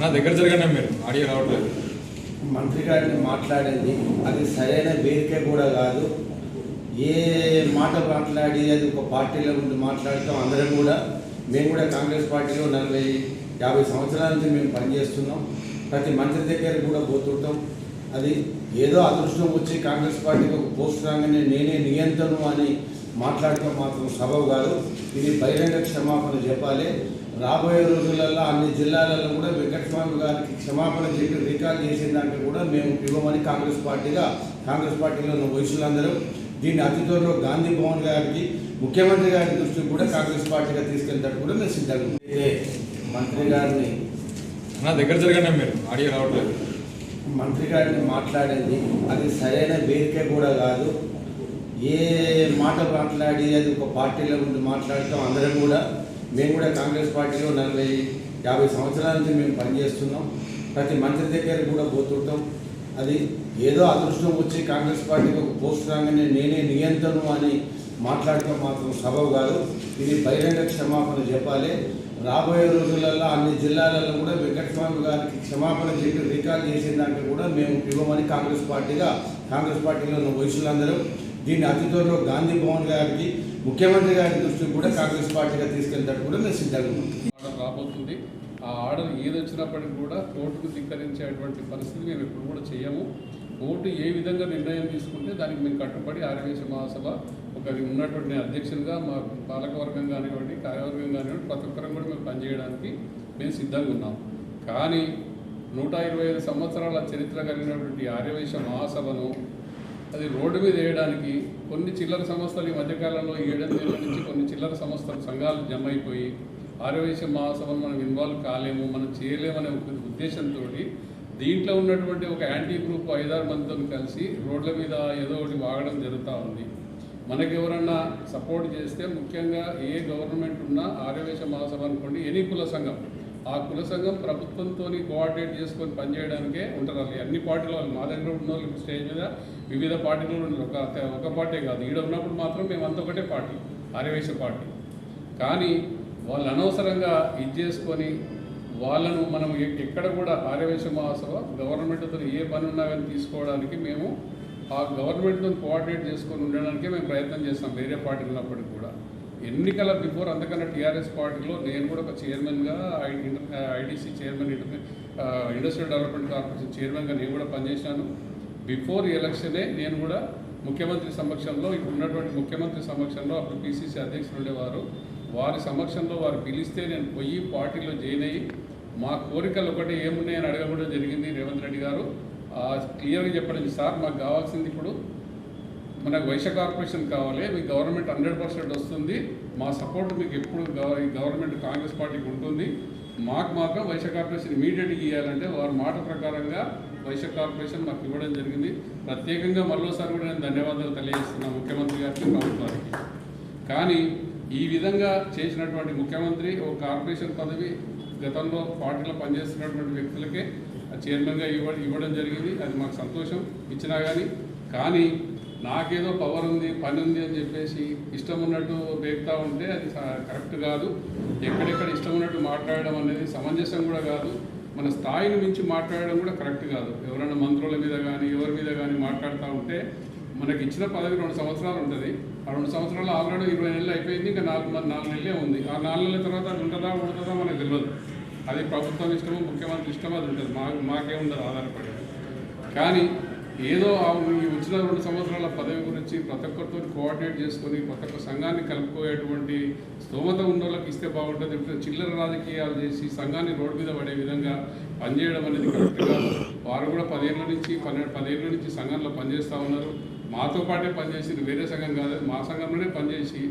నా దగ్గర జరగండి మీరు. ఆడియో రావట్లేదు. మంత్రి గారిని మాట్లాడింది అది సరైన వేదిక కూడా కాదు. ఏ మాట మాట్లాడి అది ఒక పార్టీలో ఉండి మాట్లాడతాం అందరం కూడా. మేము కూడా కాంగ్రెస్ పార్టీలో నలభై యాభై సంవత్సరాల నుంచి మేము పనిచేస్తున్నాం. ప్రతి మంత్రి దగ్గర కూడా పోతుంటాం. అది ఏదో అదృష్టం వచ్చి కాంగ్రెస్ పార్టీకి ఒక పోస్ట్ రాగానే నేనే నియంత్రణ అని మాట్లాడటం మాత్రం సబబు కాదు. ఇది బహిరంగ క్షమాపణ చెప్పాలి. రాబోయే రోజులలో అన్ని జిల్లాలలో కూడా వెంకటస్వామి గారికి క్షమాపణ చెప్పి రికార్డ్ చేసిన దాంట్లో కూడా మేము ఇవ్వమని కాంగ్రెస్ పార్టీగా కాంగ్రెస్ పార్టీలో ఉన్న వయసులందరూ దీన్ని అతి త్వరలో గాంధీ భవన్ గారికి ముఖ్యమంత్రి గారి దృష్టికి కూడా కాంగ్రెస్ పార్టీగా తీసుకెళ్తాడు కూడా మేము సిద్ధంగా మంత్రి గారిని నా దగ్గర జరగండి మీరు. ఆడియో రావట్లేదు. మంత్రి గారిని మాట్లాడింది అది సరైన వేదిక కూడా కాదు. ఏ మాట మాట్లాడి అది ఒక పార్టీలో ఉండి మాట్లాడతాం అందరం కూడా. మేము కూడా కాంగ్రెస్ పార్టీలో నలభై యాభై సంవత్సరాల నుంచి మేము పనిచేస్తున్నాం. ప్రతి మంత్రి దగ్గర కూడా పోతుంటాం. అది ఏదో అదృష్టం వచ్చి కాంగ్రెస్ పార్టీకి ఒక పోస్ట్ రాగానే నేనే నియంత్రణ అని మాట్లాడటం మాత్రం సబబు కాదు. ఇది బహిరంగ క్షమాపణ చెప్పాలి. రాబోయే రోజులలో అన్ని జిల్లాలలో కూడా వెంకటస్వామి గారికి క్షమాపణ చెప్పి రికార్డ్ చేసిన దాంట్లో కూడా మేము ఇవ్వమని కాంగ్రెస్ పార్టీగా కాంగ్రెస్ పార్టీలో ఉన్న వయసులందరూ దీన్ని అతి త్వరలో గాంధీ భవన్ గారికి ముఖ్యమంత్రి గారి దృష్టికి కూడా కాంగ్రెస్ పార్టీగా తీసుకెళ్తాడు కూడా మేము సిద్ధంగా ఉన్నాం రాబోతుంది. ఆ ఆర్డర్ ఏది వచ్చినప్పటికీ కూడా కోర్టుకు ధిక్కరించేటువంటి పరిస్థితి మేము ఎప్పుడు కూడా చేయము. కోర్టు ఏ విధంగా నిర్ణయం తీసుకుంటే దానికి మేము కట్టుబడి ఆర్యవేశ మహాసభ ఒక ఉన్నటువంటి అధ్యక్షులుగా మా పాలకవర్గం కానివ్వండి కార్యవర్గం కానివ్వండి ప్రతి ఒక్కరం కూడా మేము పనిచేయడానికి మేము సిద్ధంగా ఉన్నాం కానీ నూట ఇరవై ఐదు సంవత్సరాల చరిత్ర కలిగినటువంటి ఆర్యవేశ మహాసభను అది రోడ్డు మీద వేయడానికి కొన్ని చిల్లర సంస్థలు ఈ మధ్యకాలంలో ఏడెనిమిదేళ్ళ నుంచి కొన్ని చిల్లర సంస్థలు సంఘాలు జమ అయిపోయి ఆరోగ్య మహాసభను మనం ఇన్వాల్వ్ కాలేము మనం చేయలేమనే ఒక ఉద్దేశంతో దీంట్లో ఉన్నటువంటి ఒక యాంటీ గ్రూప్ ఐదారు మందితో కలిసి రోడ్ల మీద ఏదో ఒకటి వాగడం జరుగుతూ ఉంది. మనకి ఎవరన్నా సపోర్ట్ చేస్తే ముఖ్యంగా ఏ గవర్నమెంట్ ఉన్నా ఆరోగ్య మహాసభ అనుకోండి ఎనీ కుల సంఘం. ఆ కుల సంఘం ప్రభుత్వంతో కోఆర్డినేట్ చేసుకొని పనిచేయడానికే ఉంటారు వాళ్ళు అన్ని పార్టీలు వాళ్ళు మా దగ్గర ఉన్న వాళ్ళు స్టేజ్ మీద వివిధ పార్టీలు ఉన్నారు ఒక ఒక పార్టీ కాదు. ఈడ ఉన్నప్పుడు మాత్రం మేమంతా ఒకటే పార్టీ ఆర్యవేశ పార్టీ. కానీ వాళ్ళు అనవసరంగా ఇది చేసుకొని వాళ్ళను మనం ఎక్కడ కూడా ఆర్యవేశ మహాసభ గవర్నమెంట్తో ఏ పని ఉన్నా కానీ తీసుకోవడానికి మేము ఆ గవర్నమెంట్తో కోఆర్డినేట్ చేసుకొని ఉండడానికే మేము ప్రయత్నం చేస్తాం. వేరే పార్టీ ఉన్నప్పటికి కూడా. ఎన్నికల బిఫోర్ అంతకన్నా టీఆర్ఎస్ పార్టీలో నేను కూడా ఒక చైర్మన్గా ITC chairman industrial development corporation చైర్మన్గా నేను కూడా పనిచేశాను. బిఫోర్ ఎలక్షనే నేను కూడా ముఖ్యమంత్రి సమక్షంలో ఇప్పుడు ఉన్నటువంటి ముఖ్యమంత్రి సమక్షంలో అప్పుడు పిసిసి అధ్యక్షులు ఉండేవారు. వారి సమక్షంలో వారు పిలిస్తే నేను పోయి పార్టీలో జాయిన్ అయ్యి మా కోరికలు ఒకటి ఏమున్నాయని అడగడం జరిగింది రేవంత్ రెడ్డి గారు. క్లియర్గా చెప్పండి సార్ మాకు కావాల్సింది ఇప్పుడు మనకు వైశ్య కార్పొరేషన్ కావాలి మీ గవర్నమెంట్ హండ్రెడ్ పర్సెంట్ వస్తుంది మా సపోర్ట్ మీకు ఎప్పుడు ఈ గవర్నమెంట్ కాంగ్రెస్ పార్టీకి ఉంటుంది. మాకు మాత్రం వైశ్య కార్పొరేషన్ ఇమీడియట్గా ఇవ్వాలంటే వారి మాట ప్రకారంగా వైశ్య కార్పొరేషన్ మాకు ఇవ్వడం జరిగింది. ప్రత్యేకంగా మరోసారి కూడా నేను ధన్యవాదాలు తెలియజేస్తున్నాను ముఖ్యమంత్రి గారికి ప్రభుత్వానికి. కానీ ఈ విధంగా చేసినటువంటి ముఖ్యమంత్రి ఒక కార్పొరేషన్ పదవి గతంలో పార్టీలో పనిచేస్తున్నటువంటి వ్యక్తులకే చైర్మన్గా ఇవ్వ ఇవ్వడం జరిగింది. అది మాకు సంతోషం ఇచ్చినా కానీ కానీ నాకేదో పవర్ ఉంది పని ఉంది అని చెప్పేసి ఇష్టం ఉన్నట్టు రేపుతా ఉంటే అది కరెక్ట్ కాదు. ఎక్కడెక్కడ ఇష్టం ఉన్నట్టు మాట్లాడడం అనేది సమంజసం కూడా కాదు. మన స్థాయిని మించి మాట్లాడడం కూడా కరెక్ట్ కాదు. ఎవరైనా మంత్రుల మీద కానీ ఎవరి మీద కానీ మాట్లాడుతూ ఉంటే మనకి ఇచ్చిన పదవి రెండు సంవత్సరాలు ఉంటుంది. ఆ రెండు సంవత్సరాలు ఆల్రెడీ ఇరవై నెలలు అయిపోయింది ఇంకా నాలుగు నాలుగు నెలలే ఉంది. ఆ నాలుగు నెలల తర్వాత అది ఉంటుందా ఉండదా మనకు తెలియదు అది ప్రభుత్వం ఇష్టమో ముఖ్యమంత్రి ఇష్టమో అది ఉంటుంది. మా మాకే ఉండదు ఆధారపడి. కానీ ఏదో ఈ వచ్చిన రెండు సంవత్సరాల పదవి గురించి ప్రతి ఒక్కరితో కోఆర్డినేట్ చేసుకొని ప్రతి ఒక్క సంఘాన్ని కలుపుకోయేటువంటి స్తోమత ఉన్న వాళ్ళకి ఇస్తే బాగుంటుంది. చిల్లర రాజకీయాలు చేసి సంఘాన్ని రోడ్డు మీద పడే విధంగా పనిచేయడం అనేది కరెక్ట్ కాదు. వారు కూడా పదేళ్ళ నుంచి పన్నెండు పదేళ్ళ నుంచి సంఘంలో పనిచేస్తూ ఉన్నారు. మాతో పాటే పనిచేసింది వేరే సంఘం కాదు. మా సంఘంలోనే పనిచేసి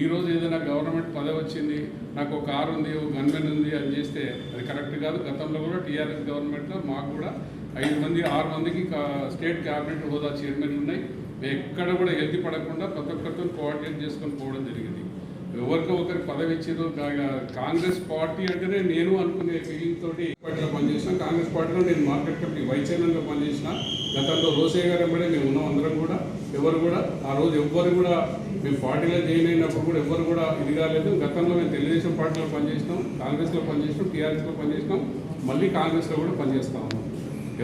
ఈరోజు ఏదైనా గవర్నమెంట్ పదవి వచ్చింది నాకు ఒక కారు ఉంది ఒక గన్మెన్ ఉంది అని చేస్తే అది కరెక్ట్ కాదు. గతంలో కూడా టీఆర్ఎస్ గవర్నమెంట్లో మాకు కూడా ఐదు మంది ఆరు మందికి కా- స్టేట్ క్యాబినెట్ హోదా చైర్మన్ ఉన్నాయి. మేము ఎక్కడ కూడా హెల్తీ పడకుండా ప్రతి ఒక్కరితో కోఆర్డినేట్ చేసుకొని పోవడం జరిగింది. ఎవరికో ఒకరికి పదవి ఇచ్చారు కాంగ్రెస్ పార్టీ అంటేనే నేను అనుకునే ఫీలింగ్ తోటి పార్టీలో పనిచేసిన కాంగ్రెస్ పార్టీలో నేను మార్కెట్ కమిటీ వైస్ చైర్మన్గా పనిచేసిన గతంలో రోసయ్య గారు ఎంబడే మేము ఉన్నాం అందరం కూడా ఎవరు కూడా ఆ రోజు ఎవ్వరు కూడా మేము పార్టీలో జాయిన్ అయినప్పుడు కూడా ఎవరు కూడా ఇది కాలేదు. గతంలో మేము తెలుగుదేశం పార్టీలో పనిచేసినాం కాంగ్రెస్లో పనిచేసినాం టీఆర్ఎస్లో పనిచేసినాం మళ్ళీ కాంగ్రెస్లో కూడా పనిచేస్తా ఉన్నాం.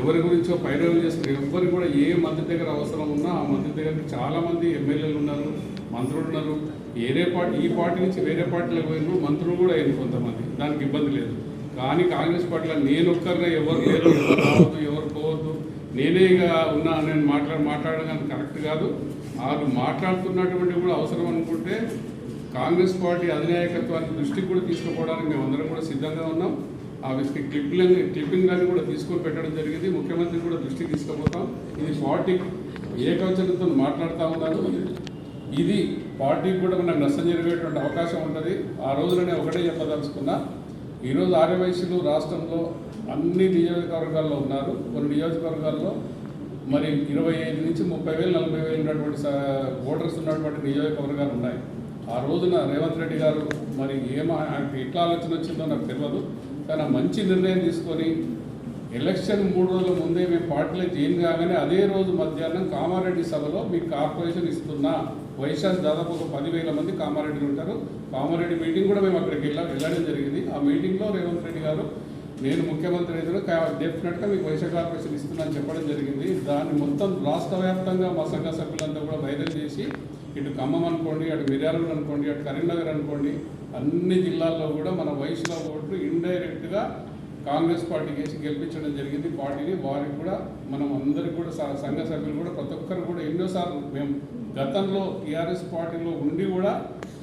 ఎవరి గురించో పైరవం చేస్తున్నారు ఎవరికి కూడా ఏ మంత్రి దగ్గర అవసరం ఉన్నా ఆ మంత్రి దగ్గర చాలామంది ఎమ్మెల్యేలు ఉన్నారు మంత్రులు ఉన్నారు. వేరే పార్టీ ఈ పార్టీ నుంచి వేరే పార్టీలకు పోయిన మంత్రులు కూడా అయింది కొంతమంది. దానికి ఇబ్బంది లేదు. కానీ కాంగ్రెస్ పార్టీలో నేను ఒక్కరిగా ఎవరు లేరు ఎవరు రావద్దు ఎవరు పోవద్దు. నేనే ఇక ఉన్నా నేను మాట్లాడ మాట్లాడడం కరెక్ట్ కాదు. వాళ్ళు మాట్లాడుతున్నటువంటి కూడా అవసరం అనుకుంటే కాంగ్రెస్ పార్టీ అధినాయకత్వాన్ని దృష్టికి కూడా తీసుకుపోవడానికి మేము అందరం కూడా సిద్ధంగా ఉన్నాం. ఆ విషయం క్లిప్పింగ్ క్లిప్పింగ్ కానీ కూడా తీసుకొని పెట్టడం జరిగింది. ముఖ్యమంత్రి కూడా దృష్టికి తీసుకుపోతాం. ఇది పార్టీ ఏకవచనంతో మాట్లాడుతూ ఉన్నారు ఇది పార్టీకి కూడా మనకు నష్టం జరిగేటువంటి అవకాశం ఉంటుంది. ఆ రోజులనే ఒకటే చెప్పదలుచుకున్నా ఈరోజు ఆర్యవైశ్యులు రాష్ట్రంలో అన్ని నియోజకవర్గాల్లో ఉన్నారు. కొన్ని నియోజకవర్గాల్లో మరి ఇరవై ఐదు నుంచి ముప్పై వేలు నలభై వేలు ఉన్నటువంటి ఓటర్స్ ఉన్నటువంటి నియోజకవర్గాలు ఉన్నాయి. ఆ రోజున రేవంత్ రెడ్డి గారు మరి ఏమ ఆయనకి ఎట్లా ఆలోచన వచ్చిందో నాకు తెలియదు కానీ మంచి నిర్ణయం తీసుకొని ఎలక్షన్ మూడు రోజుల ముందే మేము పార్టీలో జాయిన్ కాగానే అదే రోజు మధ్యాహ్నం కామారెడ్డి సభలో మీకు కార్పొరేషన్ ఇస్తున్నా. వైశాఖ్ దాదాపు ఒక పదివేల మంది కామారెడ్డి ఉంటారు. కామారెడ్డి మీటింగ్ కూడా మేము అక్కడికి వెళ్ళా. వెళ్ళడం జరిగింది. ఆ మీటింగ్లో రేవంత్ రెడ్డి గారు నేను ముఖ్యమంత్రి అయితే డెఫినెట్గా మీకు వైశాఖ కార్పొరేషన్ ఇస్తున్నా చెప్పడం జరిగింది. దాన్ని మొత్తం రాష్ట్ర వ్యాప్తంగా మా సంఘ సభ్యులంతా కూడా వైరల్ చేసి ఇటు ఖమ్మం అనుకోండి అటు మిర్యాలగూడ అనుకోండి అటు కరీంనగర్ అనుకోండి అన్ని జిల్లాల్లో కూడా మన వయసులో ఓట్లు ఇండైరెక్ట్గా కాంగ్రెస్ పార్టీకి చేసి గెలిపించడం జరిగింది. పార్టీని వారికి కూడా మనం అందరికి కూడా సంఘ సభ్యులు కూడా ప్రతి ఒక్కరు కూడా ఎన్నోసార్లు మేము గతంలో టీఆర్ఎస్ పార్టీలో ఉండి కూడా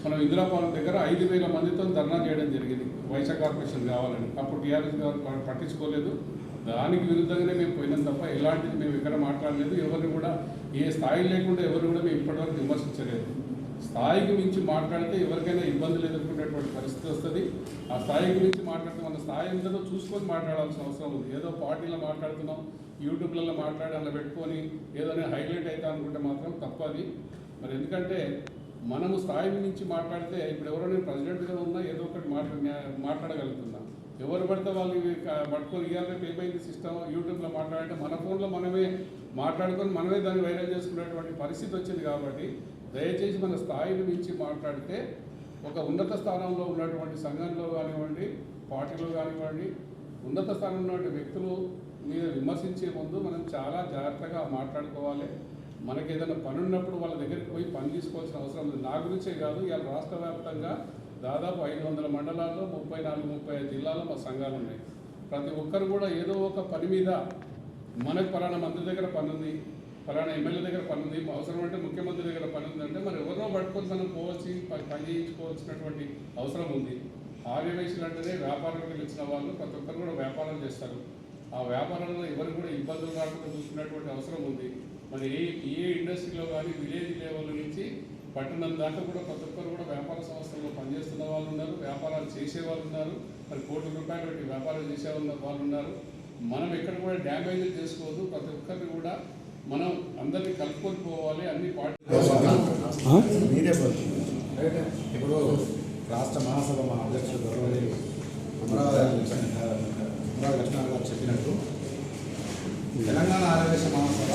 మనం ఇందిరాపాలెం దగ్గర ఐదు వేల మందితో ధర్నా చేయడం జరిగింది. వైసా కార్పొరేషన్ కావాలని. అప్పుడు టీఆర్ఎస్ గారు పట్టించుకోలేదు. దానికి విరుద్ధంగానే మేము పోయినాం తప్ప ఎలాంటిది మేము ఇక్కడ మాట్లాడలేదు. ఎవరిని కూడా ఏ స్థాయి లేకుండా ఎవరు కూడా మేము విమర్శించలేదు. స్థాయికి మించి మాట్లాడితే ఎవరికైనా ఇబ్బందులు ఎదుర్కొనేటువంటి పరిస్థితి వస్తుంది. ఆ స్థాయికి మించి మాట్లాడితే మన స్థాయి ఎంతదో చూసుకొని మాట్లాడాల్సిన అవసరం ఉంది ఏదో పార్టీలో మాట్లాడుతున్నాం యూట్యూబ్లలో మాట్లాడి అలా పెట్టుకొని ఏదో హైలైట్ అవుతా అనుకుంటే మాత్రం తప్పది. మరి ఎందుకంటే మనము స్థాయి నుంచి మాట్లాడితే ఇప్పుడు ఎవరైనా ప్రెసిడెంట్గా ఉన్నా ఏదో ఒకటి మాట్లా మాట్లాడగలుగుతున్నా. ఎవరు పడితే వాళ్ళు పట్టుకొని ఇవ్వాలంటే ఏమైంది సిస్టమ్? యూట్యూబ్లో మాట్లాడితే మన ఫోన్లో మనమే మాట్లాడుకొని మనమే దాన్ని వైరల్ చేసుకునేటువంటి పరిస్థితి వచ్చింది కాబట్టి దయచేసి మన స్థాయిని మించి మాట్లాడితే ఒక ఉన్నత స్థానంలో ఉన్నటువంటి సంఘంలో కానివ్వండి పార్టీలో కానివ్వండి ఉన్నత స్థానంలో ఉన్నటువంటి వ్యక్తులు మీద విమర్శించే ముందు మనం చాలా జాగ్రత్తగా మాట్లాడుకోవాలి. మనకి ఏదైనా పని ఉన్నప్పుడు వాళ్ళ దగ్గరికి పోయి పని తీసుకోవాల్సిన అవసరం ఉంది నా గురించే కాదు ఇవాళ రాష్ట్ర వ్యాప్తంగా దాదాపు ఐదు వందల మండలాల్లో ముప్పై నాలుగు ముప్పై ఐదు జిల్లాల్లో మా సంఘాలు ఉన్నాయి. ప్రతి ఒక్కరు కూడా ఏదో ఒక పని మీద మనకు పలానా మంది దగ్గర పని ఉంది ఫలానా ఎమ్మెల్యే దగ్గర పని ఉంది అవసరం అంటే ముఖ్యమంత్రి దగ్గర పని ఉందంటే అంటే మరి ఎవరినో పట్టుకొని మనం పోవచ్చు పని చేయించుకోవాల్సినటువంటి అవసరం ఉంది. ఆర్యవైశ్యులు అంటేనే వ్యాపారంకి వచ్చిన వాళ్ళు ప్రతి ఒక్కరు కూడా వ్యాపారం చేస్తారు. ఆ వ్యాపారంలో ఎవరు కూడా ఇబ్బందులు రాకుండా చూసుకున్నటువంటి అవసరం ఉంది. మరి ఏ ఏ ఇండస్ట్రీలో కానీ విలేజ్ లెవెల్ నుంచి పట్టణం దాకా కూడా ప్రతి ఒక్కరు కూడా వ్యాపార సంస్థల్లో పనిచేస్తున్న వాళ్ళు ఉన్నారు వ్యాపారాలు చేసే వాళ్ళు ఉన్నారు మరి కోట్ల రూపాయలు పెట్టి వ్యాపారం చేసే వాళ్ళు ఉన్నారు. మనం ఎక్కడ కూడా డ్యామేజ్ చేసుకోవద్దు. ప్రతి ఒక్కరిని కూడా మనం అందరినీ కలుపుకొని పోవాలి అన్ని పార్టీ మీరే ఇప్పుడు రాష్ట్ర మహాసభ మా అధ్యక్షుడు గౌరవనీయులు అమరావతి అమరావతి లక్ష్మణ గారు చెప్పినట్టు తెలంగాణ ఆరోగ్య మహాసభ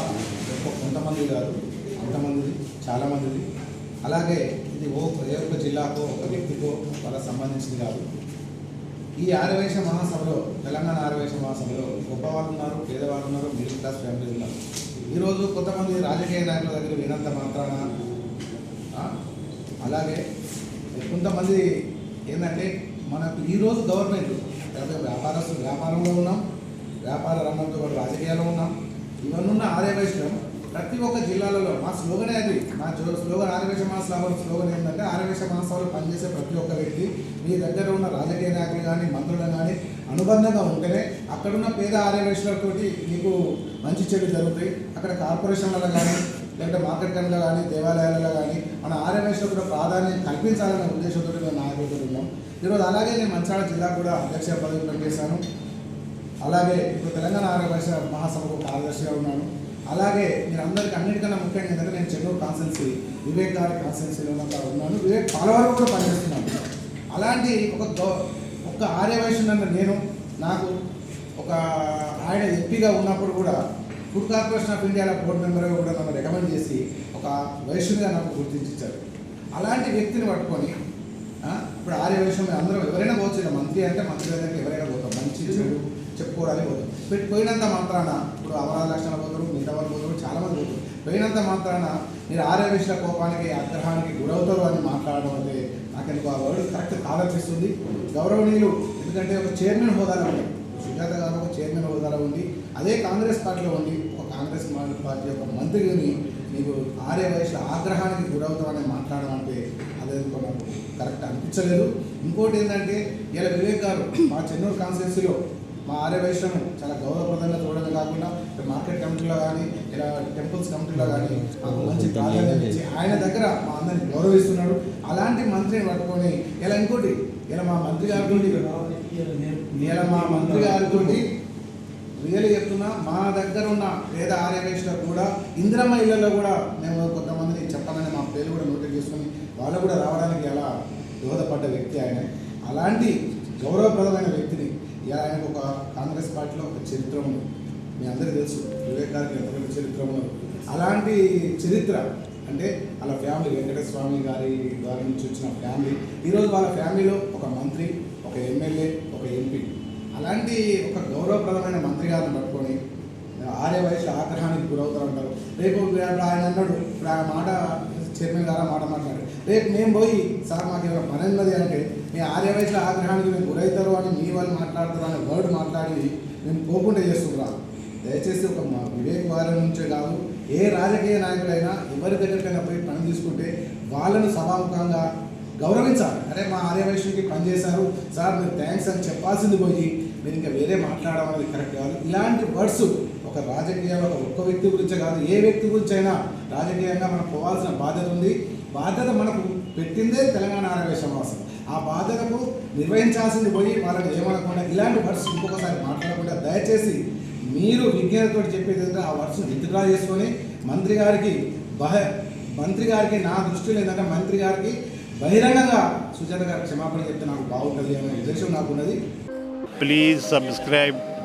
ఒక్క కొంతమంది కాదు అంతమందిది చాలామందిది. అలాగే ఇది ఓ ఏ ఒక్క జిల్లాకో ఒక వ్యక్తికో వాళ్ళకి సంబంధించింది కాదు. ఈ ఆరవేశ మహాసభలో తెలంగాణ ఆరవేశ మహాసభలో గొప్పవాళ్ళు ఉన్నారు పేదవాళ్ళు ఉన్నారు మిడిల్ క్లాస్ ఫ్యామిలీ ఉన్నారు. ఈరోజు కొంతమంది రాజకీయ నాయకుల దగ్గర వినంత మాత్రాన అలాగే కొంతమంది ఏంటంటే మనకు ఈరోజు గవర్నమెంట్ లేకపోతే వ్యాపారస్తులు వ్యాపారంలో ఉన్నాం వ్యాపార రంగంతో పాటు రాజకీయాల్లో ఉన్నాం ఇవన్నీ ఉన్న ఆర్యవైశ్యం ప్రతి ఒక్క జిల్లాలలో మా స్లోగనే అది మా స్లోగన్ ఆర్యవేశ మహాసభ స్లోగన్ ఏంటంటే ఆర్యవేశ మహాసభలో పనిచేసే ప్రతి ఒక్క వ్యక్తి మీ దగ్గర ఉన్న రాజకీయ నాయకులు కానీ మంత్రులు కానీ అనుబంధంగా ఉంటేనే అక్కడున్న పేద ఆర్యవేశులతోటి నీకు మంచి చెడు జరుగుతాయి. అక్కడ కార్పొరేషన్లలో కానీ లేకపోతే మార్కెట్ కన్లో కానీ దేవాలయాలలో కానీ మన ఆర్యవేశలకు కూడా ప్రాధాన్యం కల్పించాలనే ఉద్దేశంతో మేము నాయకులతో ఉన్నాం. ఈరోజు అలాగే నేను మంచాల జిల్లా కూడా అధ్యక్ష పదవి పనిచేశాను అలాగే ఇప్పుడు తెలంగాణ ఆర్యవేశ మహాసభకు కార్యదర్శిగా ఉన్నాను. అలాగే మీరు అందరికీ అన్నిటికన్నా ముఖ్యంగా ఏంటంటే నేను చెన్నూరు కాన్సెన్సీ వివేక్ గారి కాన్సెన్సీలో ఉన్నాను. వివేక్ పాలవారు కూడా పనిచేస్తున్నాను అలాంటి ఒక గౌ- ఒక ఆర్యవైశ్యున్న నేను నాకు ఒక ఆయన ఎంపీగా ఉన్నప్పుడు కూడా ఫుడ్ కార్పొరేషన్ ఆఫ్ ఇండియాలో బోర్డు మెంబర్గా కూడా నన్ను రికమెండ్ చేసి ఒక వైశ్యునిగా నాకు గుర్తించారు. అలాంటి వ్యక్తిని పట్టుకొని ఇప్పుడు ఆర్య విషయం అందరూ ఎవరైనా పోవచ్చు ఇక మంత్రి అంటే మంత్రి దగ్గరికి ఎవరైనా పోతాం మంచి చెడు చెప్పుకోవడానికి పోతాం పెట్టి పోయినంత మాత్రాన ఇప్పుడు అమరావతి లక్షణ పోతారు మిగతా వాళ్ళు పోతారు చాలా మంది పోతారు. పోయినంత మాత్రాన మీరు ఆర్య విషయ కోపానికి ఆగ్రహానికి గురవుతారు అని మాట్లాడడం అంటే నాకు ఆ వర్డ్ కరెక్ట్ కాదనిపిస్తుంది గౌరవనీయులు ఎందుకంటే ఒక చైర్మన్ హోదాలో ఉంది. సుజాత గారు ఒక చైర్మన్ హోదాలో ఉంది. అదే కాంగ్రెస్ పార్టీలో ఉంది. ఒక కాంగ్రెస్ పార్టీ యొక్క మంత్రిని నీకు ఆర్య వయసులో ఆగ్రహానికి గురవుతామని మాట్లాడడం అంటే అదే నాకు కరెక్ట్ అనిపించలేదు. ఇంకోటి ఏంటంటే ఇలా వివేక్ గారు మా చెన్నూరు కాన్స్టిట్యూన్సీలో మా ఆర్య వైశ్యం చాలా గౌరవప్రదంగా చూడడమే కాకుండా మార్కెట్ కమిటీలో కానీ ఇలా టెంపుల్స్ కమిటీలో కానీ మాకు మంచి ప్రాధాన్యత ఇచ్చి ఆయన దగ్గర మా అందరిని గౌరవిస్తున్నాడు. అలాంటి మంత్రిని పట్టుకొని ఇలా ఇంకోటి ఇలా మా మంత్రి గారితో ఇలా మా మంత్రి గారితో రియల్ చెప్తున్నా మా దగ్గర ఉన్న పేద ఆర్యవేశ్లో కూడా ఇందిరమ్మ ఇళ్ళలో కూడా మేము కొంతమందిని చెప్పాలని మా పేరు కూడా నోటెడ్ చేసుకొని వాళ్ళు కూడా రావడానికి అలా దోహదపడ్డ వ్యక్తి ఆయన. అలాంటి గౌరవప్రదమైన వ్యక్తిని ఇలా ఆయనకు ఒక కాంగ్రెస్ పార్టీలో ఒక చరిత్ర ఉంది. మీ అందరికీ తెలుసు వివేక్ గారికి ఎంత పెద్ద చరిత్ర ఉన్నది అలాంటి చరిత్ర అంటే వాళ్ళ ఫ్యామిలీ వెంకటేశ్వర స్వామి గారి ద్వారా నుంచి వచ్చిన ఫ్యామిలీ ఈరోజు వాళ్ళ ఫ్యామిలీలో ఒక మంత్రి ఒక ఎమ్మెల్యే ఒక ఎంపీ. అలాంటి ఒక గౌరవప్రదమైన మంత్రి గారిని పట్టుకొని ఆర్య వయసు ఆగ్రహానికి గురవుతూ ఉంటారు రేపు ఆయన అన్నాడు ఇప్పుడు ఆ మాట చైర్మన్ గారు మాట మాట్లాడారు. రేపు మేము పోయి సార్ మాకు ఏమైనా పని ఉన్నది అంటే మీ ఆర్య ఆగ్రహానికి మేము గురవుతారు అని మీ వాళ్ళు మాట్లాడతారు అనే వర్డ్ మాట్లాడి మేము పోకుండా చేస్తున్నాం దయచేసి ఒక మా వివేక్ వారి నుంచే కాదు ఏ రాజకీయ నాయకుడైనా ఎవరి దగ్గరికైనా పోయి పని తీసుకుంటే వాళ్ళను సభాముఖంగా గౌరవించాలి. అరే మా ఆర్యవైశ్యుకి పనిచేశారు సార్ మీరు థ్యాంక్స్ అని చెప్పాల్సింది పోయి మీరు ఇంకా వేరే మాట్లాడడం అనేది కరెక్ట్ కాదు. ఇలాంటి వర్డ్స్ ఒక రాజకీయంలో ఒక ఒక్క వ్యక్తి గురించే కాదు ఏ వ్యక్తి గురించి అయినా రాజకీయంగా మనకు పోవాల్సిన బాధ్యత ఉంది. బాధ్యత మనకు పెట్టిందే తెలంగాణ ఆరోగ్య సమావేశం ఆ బాధలకు నిర్వహించాల్సింది పోయి వాళ్ళని ఏమనకుండా ఇలాంటి వర్డ్స్ ఇంకొకసారి మాట్లాడకుండా దయచేసి మీరు విజ్ఞతతో చెప్పేది ఆ వర్షం విత్డ్రా చేసుకొని మంత్రి గారికి బహ మంత్రి గారికి నా దృష్టిలో ఏంటంటే మంత్రి గారికి బహిరంగంగా సుజాత గారు క్షమాపణ చెప్తే నాకు బాగుంటుంది అనే ఉద్దేశం నాకు ఉన్నది subscribe